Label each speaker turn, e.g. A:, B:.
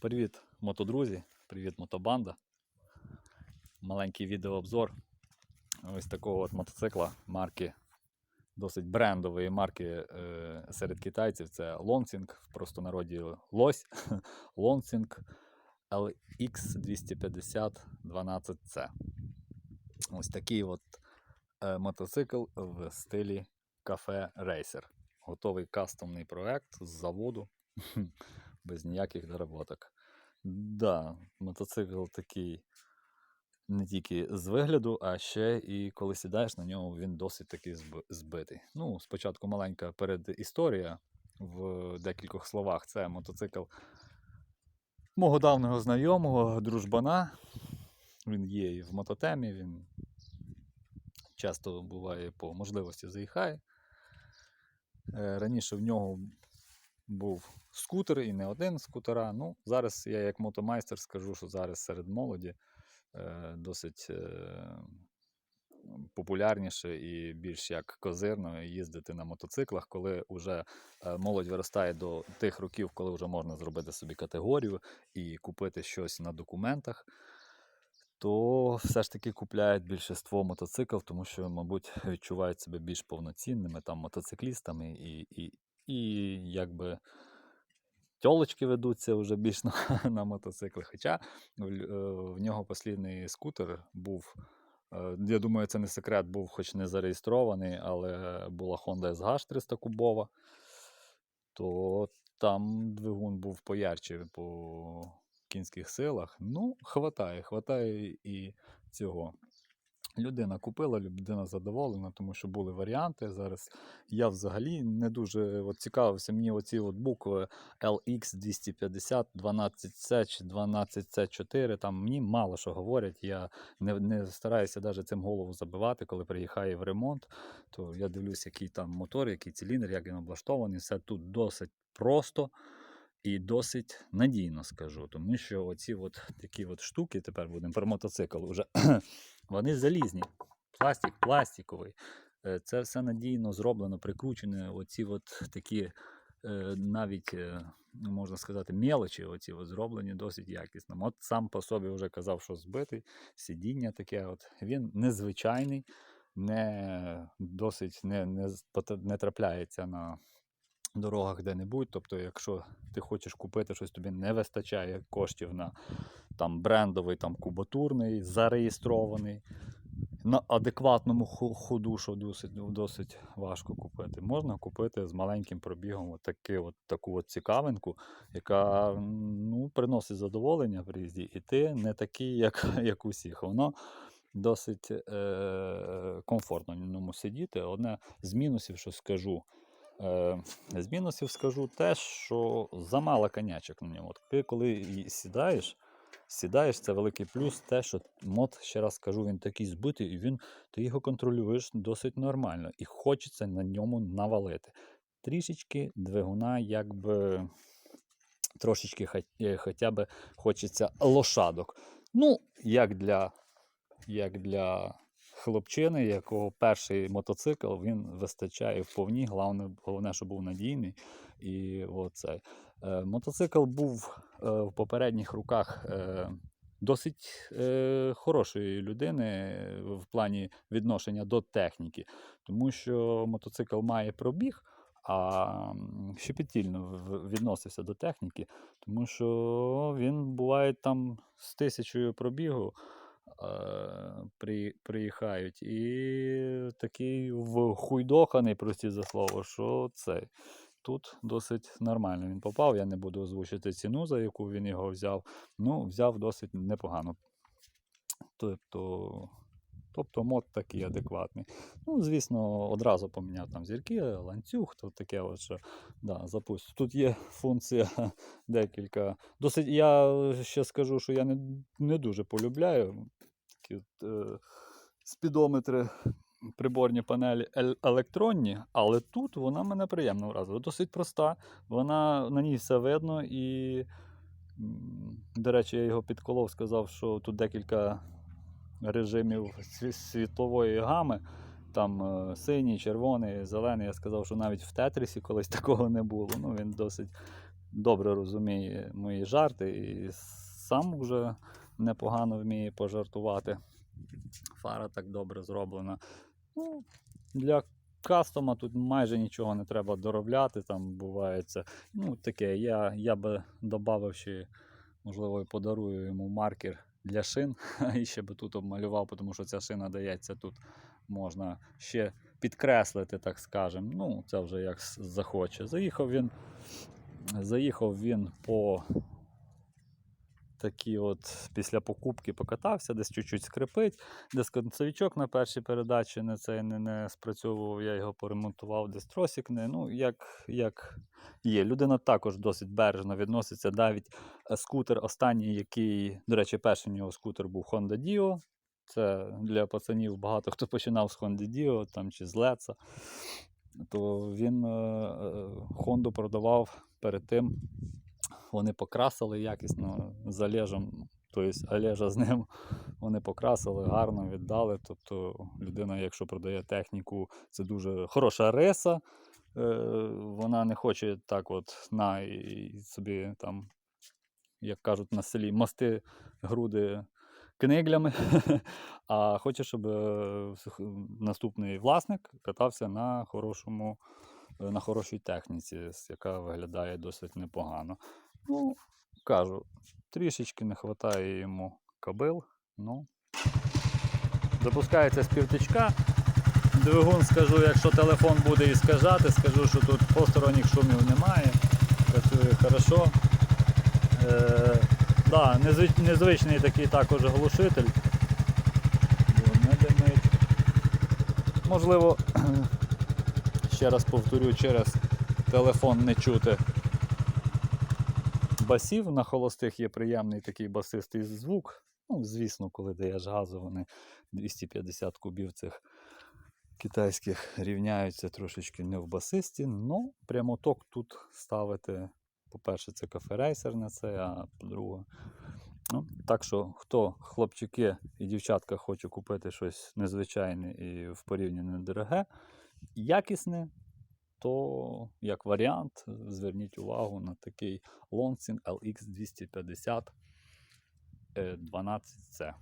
A: Привіт, мотодрузі, привіт, мотобанда. Маленький відеообзор ось такого от мотоцикла марки, досить брендової марки е, серед китайців. Це Longsing, в простонароді Лось. Longsing LX 250 12C. Ось такий от е, мотоцикл в стилі кафе рейсер. Готовий кастомний проект з заводу без ніяких доработок. Да, мотоцикл такий не тільки з вигляду, а ще і коли сідаєш на ньому, він досить таки збитий. Ну, спочатку маленька передісторія в декількох словах. Це мотоцикл мого давнього знайомого, дружбана. Він є і в мототемі, він часто буває по можливості заїхає. Е, Раніше в нього був скутер і не один скутера. Ну, зараз я як мотомайстер скажу, що зараз серед молоді е, досить е, популярніше і більш як козирно їздити на мотоциклах, коли вже молодь виростає до тих років, коли вже можна зробити собі категорію і купити щось на документах. То все ж таки купляють більшість мотоцикл, тому що, мабуть, відчувають себе більш повноцінними там мотоциклістами і, і, і якби тьолочки ведуться вже більш на, на мотоцикли. Хоча в, е, в нього послідний скутер був. е, Я думаю, це не секрет, був хоч не зареєстрований, але була Honda SH 300 кубова, то там двигун був поярче по кінських силах. Ну, хватає, хватає і цього. Людина купила, людина задоволена, тому що були варіанти. Зараз я взагалі не дуже от, цікавився. Мені оці от букви LX 250, 12C чи 12C4. Там мені мало що говорять. Я не, не стараюся навіть цим голову забивати, коли приїхає в ремонт. То я дивлюсь, який там мотор, який циліндр, як він облаштований. Все тут досить просто. І досить надійно скажу, тому що оці от такі от штуки, тепер будемо про мотоцикл уже, вони залізні. Пластик пластиковий. Е, Це все надійно зроблено, прикручене. Оці от такі е, навіть, е, можна сказати, мелочі оці от зроблені досить якісно. От сам по собі вже казав, що збитий, сидіння таке. От. Він незвичайний, не досить не, не, не трапляється на дорогах де-небудь. Тобто, якщо ти хочеш купити щось, тобі не вистачає коштів на там брендовий, там кубатурний, зареєстрований. На адекватному ходу, що досить, досить важко купити. Можна купити з маленьким пробігом от таки, от, таку от цікавинку, яка ну, приносить задоволення в різі, і ти не такий, як, як усіх. Воно досить е- комфортно ньому сидіти. Одне з мінусів, що скажу, з мінусів скажу те, що замало конячок на ньому. Ти коли сідаєш, сідаєш, це великий плюс, те, що мод, ще раз скажу, він такий збитий, і він, ти його контролюєш досить нормально. І хочеться на ньому навалити. Трішечки двигуна, якби трошечки е, хоча б хочеться лошадок. Ну, як для, як для хлопчини, якого перший мотоцикл він вистачає вповні. Головне, головне, щоб був надійний. І оцей. Е, мотоцикл був е, в попередніх руках. Е, Досить хорошої людини в плані відношення до техніки, тому що мотоцикл має пробіг, а щепетільно відносився до техніки, тому що він буває там з тисячою пробігу при, приїхають, і такий вхуйдоханий, прості за слово, що це. Тут досить нормально він попав. Я не буду озвучити ціну, за яку він його взяв. Ну, взяв досить непогано. Тобто, тобто мод такий адекватний. Ну, звісно, одразу поміняв там зірки, ланцюг, то таке от, що да, запустив. Тут є функція декілька. Досить, я ще скажу, що я не, не дуже полюбляю такі от, е, спідометри, приборні панелі електронні, але тут вона мене приємно вразила. Досить проста, вона на ній все видно і. До речі, я його підколов, сказав, що тут декілька режимів сві- світлової гами. Там е, синій, червоний, зелений. Я сказав, що навіть в Тетрісі колись такого не було. Ну, він досить добре розуміє мої жарти і сам вже непогано вміє пожартувати. Фара так добре зроблена. Ну, для кастома тут майже нічого не треба доробляти. Там буває це. Ну, таке. Я, я би додав ще, можливо, подарую йому маркер для шин. І ще би тут обмалював, тому що ця шина дається тут можна ще підкреслити, так скажемо. Ну, це вже як захоче. Заїхав він, заїхав він по такі от після покупки покатався, десь чуть-чуть скрипить, десь концевичок на першій передачі не, цей, не, не спрацьовував, я його поремонтував, десь тросик не. Ну, як, як є. Людина також досить бережно відноситься. Навіть е, скутер останній, який, до речі, перший у нього скутер був Honda Dio. Це для пацанів багато хто починав з Honda Dio там, чи з Леца. То він е, е, продавав перед тим. Вони покрасили якісно з Олежем, тобто Олежа з ним вони покрасили, гарно віддали. Тобто людина, якщо продає техніку, це дуже хороша риса. Е, вона не хоче так от на і собі там, як кажуть на селі, мости груди книглями, а хоче, щоб е, наступний власник катався на хорошому, на хорошій техніці, яка виглядає досить непогано. Ну, кажу, трішечки не вистачає йому кабил. Ну, запускається з півтичка. Двигун скажу, якщо телефон буде іскажати, скажу, що тут посторонніх шумів немає. Працює хорошо. Е, да, незвич- незвичний такий також глушитель. Не. Можливо, ще раз повторю, через телефон не чути басів на холостих є приємний такий басистий звук. Ну, звісно, коли даєш газу, вони 250 кубів цих китайських рівняються трошечки не в басисті. Ну, прямоток тут ставити. По-перше, це кафе-рейсер на це, а по-друге. Ну, так що, хто хлопчики і дівчатка хоче купити щось незвичайне і в порівнянні недороге, якісне, то як варіант, зверніть увагу на такий Longsin LX 250 12C.